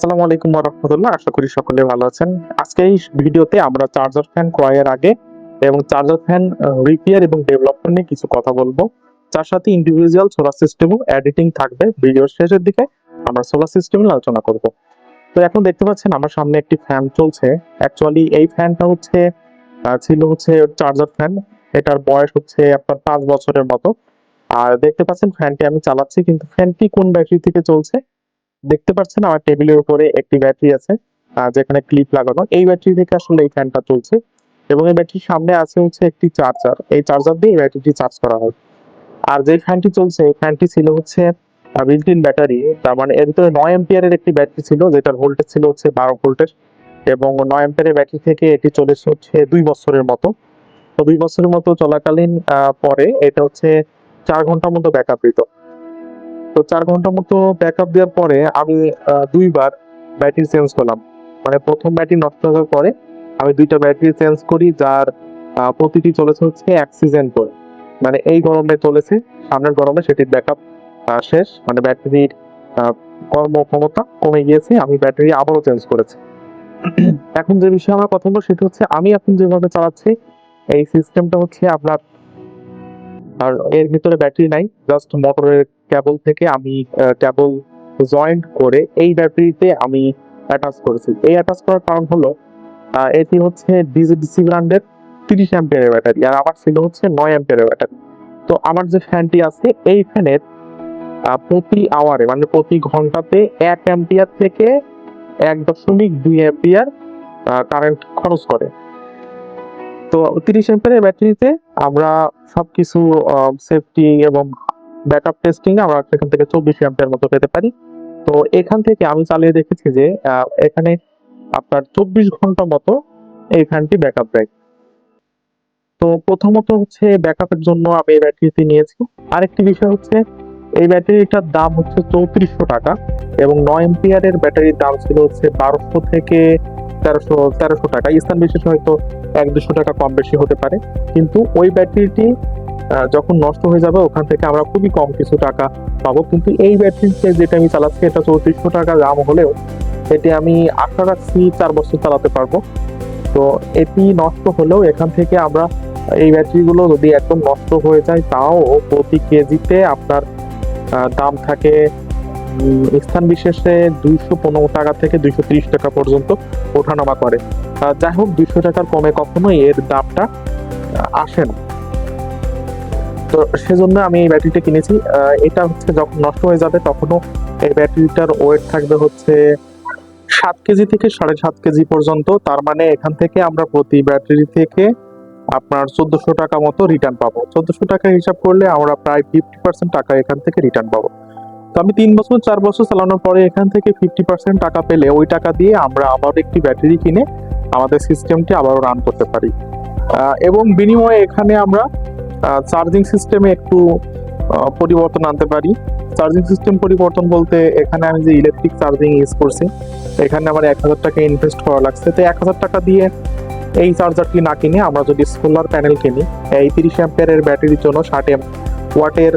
আসসালামু আলাইকুম রহমতুল্লাহ আশা করি সকলে ভালো আছেন। আজকে এই ভিডিওতে আমরা চার্জার ফ্যান ক্রয়ের আগে এবং চার্জার ফ্যান রিপেয়ার এবং ডেভেলপমেন্ট নিয়ে কিছু কথা বলব। তার সাথে ইন্ডিভিজুয়াল সোলার সিস্টেমও এডিটিং থাকবে ভিডিওর শেষের দিকে। আমরা সোলার সিস্টেম নিয়ে আলোচনা করব। তো এখন দেখতে পাচ্ছেন আমার সামনে একটি ফ্যান চলছে। অ্যাকচুয়ালি এই ফ্যানটা হচ্ছে ছিল হচ্ছে চার্জার ফ্যান। এটার বয়স হচ্ছে আপনার পাঁচ বছরের মতো। আর দেখতে পাচ্ছেন ফ্যানটি আমি চালাচ্ছি, কিন্তু ফ্যানটি কোন ব্যাটারি থেকে চলছে? দেখতে পাচ্ছেন আমার টেবিলের উপরে একটি ব্যাটারি আছে যেখানে ক্লিপ লাগানো। এই ব্যাটারি থেকে আসলে এই ফ্যানটা চলছে এবং এই ব্যাটারির সামনে আছে হচ্ছে একটি চার্জার। এই চার্জার দিয়ে ব্যাটারিটি চার্জ করা হয়। আর যে ফ্যানটি চলছে, এই ফ্যানটি ছিল হচ্ছে বিল্ট ইন ব্যাটারি। তার মানে এর ভিতরে নয় এম্পিয়ারের একটি ব্যাটারি ছিল, যেটার ভোল্টেজ ছিল হচ্ছে বারো ভোল্টের এবং নয় এম্পিয়ারের ব্যাটারি থেকে এটি চলেছে হচ্ছে দুই বছরের মতো। তো দুই বছরের মতো চলাকালীন পরে এটা হচ্ছে চার ঘণ্টার মতো ব্যাকআপ দিত। তো চার ঘণ্টা মতো ব্যাকআপ দেওয়ার পরে আমি দুইবার ব্যাটারি চেঞ্জ করলাম। মানে প্রথম ব্যাটারি নষ্ট হওয়ার পরে আমি দুইটা ব্যাটারি চেঞ্জ করি, যার প্রতিটি চলেছে হচ্ছে এক সিজন করে। মানে এই গরমে চলেছে, সামনের গরমে সেটির ব্যাকআপ শেষ। মানে ব্যাটারির কর্মক্ষমতা কমে গিয়েছে, আমি ব্যাটারি আবারও চেঞ্জ করেছি। এখন যে বিষয়ে আমার কথা বলব, সেটা হচ্ছে আমি এখন যেভাবে চালাচ্ছি, এই সিস্টেমটা হচ্ছে আপনার, আর এর ভিতরে ব্যাটারি নাই জাস্ট মোটরের কেবল থেকে আমি কেবল জয়েন্ট করে এই ব্যাটারিতে আমি অ্যাটাচ করেছি। এই অ্যাটাচ করার কারণ হলো এটি হচ্ছে ডিজিডিসি ব্র্যান্ডের তিরিশ অ্যাম্পিয়ারের ব্যাটারি আর আমার ছিল হচ্ছে নয় অ্যাম্পিয়ারের ব্যাটারি তো আমার যে ফ্যানটি আছে, এই ফ্যানের প্রতি আওয়ারে মানে প্রতি ঘন্টাতে এক অ্যাম্পিয়ার থেকে এক দশমিক দুই অ্যাম্পিয়ার কারেন্ট খরচ করে। তো তিরিশ অ্যাম্পিয়ারের ব্যাটারিতে আমরা সবকিছু সেফটি এবং ব্যাকআপ টেস্টিং আমরা সেখান থেকে চব্বিশ অ্যাম্পিয়ার মতো পেতে পারি। তো এখান থেকে আমি চালিয়ে দেখেছি যে এখানে আপনার চব্বিশ ঘণ্টা মতো এই ফ্যানটি ব্যাকআপ দেয় তো প্রথমত হচ্ছে ব্যাকআপের জন্য আমি এই ব্যাটারিটি নিয়েছি। আরেকটি বিষয় হচ্ছে, এই ব্যাটারিটার দাম হচ্ছে চৌত্রিশশো টাকা এবং নয় এম্পিয়ারের ব্যাটারির দাম ছিল হচ্ছে বারোশো থেকে তেরোশো তেরোশো টাকা। স্থান বিশেষে হয়তো এক দুশো টাকা কম বেশি হতে পারে। কিন্তু ওই ব্যাটারিটি যখন নষ্ট হয়ে যাবে, ওখান থেকে আমরা খুবই কম কিছু টাকা পাবো। কিন্তু এই ব্যাটারিতে যেটা আমি চালাচ্ছি, এটা চৌত্রিশশো টাকা দাম হলেও এটি আমি আশা রাখছি চার বছর চালাতে পারব। তো এটি নষ্ট হলেও এখান থেকে আমরা এই ব্যাটারিগুলো যদি একদম নষ্ট হয়ে যায়, তাও প্রতি কেজিতে আপনার দাম থাকে স্থান বিশেষে দুইশো পনেরো টাকা থেকে দুইশো ত্রিশ টাকা পর্যন্ত ওঠানামা করে। যাই হোক, দুইশো টাকার কমে কখনোই এর দামটা আসে না। তো সেজন্য আমি এই ব্যাটারিটা কিনেছি। এটা হচ্ছে যখন নষ্ট হয়ে যাবে তখনও এই ব্যাটারিটার ওয়েট থাকবে হচ্ছে সাত কেজি থেকে সাড়ে সাত কেজি পর্যন্ত। তার মানে এখান থেকে আমরা প্রতি ব্যাটারি থেকে আপনার চোদ্দশো টাকা মতো রিটার্ন পাবো। চোদ্দশো টাকা হিসাব করলে আমরা প্রায় ফিফটি পার্সেন্ট টাকা এখান থেকে রিটার্ন পাবো। তো আমি তিন বছর, চার বছর চালানোর পরে এখান থেকে ফিফটি পার্সেন্ট টাকা পেলে ওই টাকা দিয়ে আমরা আবার একটি ব্যাটারি কিনে আমাদের সিস্টেমটি আবারও রান করতে পারি। এবং বিনিময়ে এখানে আমরা চার্জিং সিস্টেমে একটু পরিবর্তন আনতে পারি। চার্জিং সিস্টেম পরিবর্তন বলতে এখানে আমি যে ইলেকট্রিক চার্জিং ইউজ করছি, এখানে আমার এক হাজার টাকা ইনভেস্ট করা লাগছে। তো এক হাজার টাকা দিয়ে এই চার্জারটি না কিনে আমরা যদি সোলার প্যানেল কিনি, এই তিরিশ অ্যাম্পিয়ারের ব্যাটারির জন্য ষাট ওয়াটের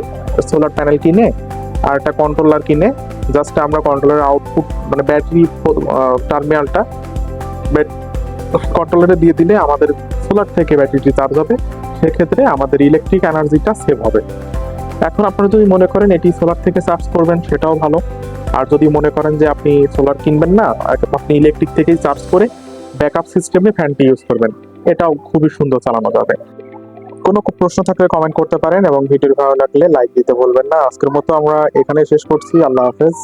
সোলার প্যানেল কিনে আর একটা কন্ট্রোলার কিনে জাস্ট আমরা কন্ট্রোলারের আউটপুট মানে ব্যাটারি টার্মিনালটা কন্ট্রোলারে দিয়ে দিলে আমাদের সোলার থেকে ব্যাটারিটি চার্জ হবে। সেক্ষেত্রে আমাদের ইলেকট্রিক এনার্জিটা সেভ হবে। এখন আপনারা যদি মনে করেন এটি সোলার থেকে চার্জ করবেন, সেটাও ভালো। আর যদি মনে করেন যে আপনি সোলার কিনবেন না আপনি ইলেকট্রিক থেকেই চার্জ করে ব্যাকআপ সিস্টেমে ফ্যানটি ইউজ করবেন। এটাও খুবই সুন্দর চালানো যাবে। কোনো প্রশ্ন থাকলে কমেন্ট করতে পারেন এবং ভিডিও ভালো লাগলে লাইক দিতে বলবেন না। আজকের মতো আমরা এখানে শেষ করছি। আল্লাহ হাফেজ।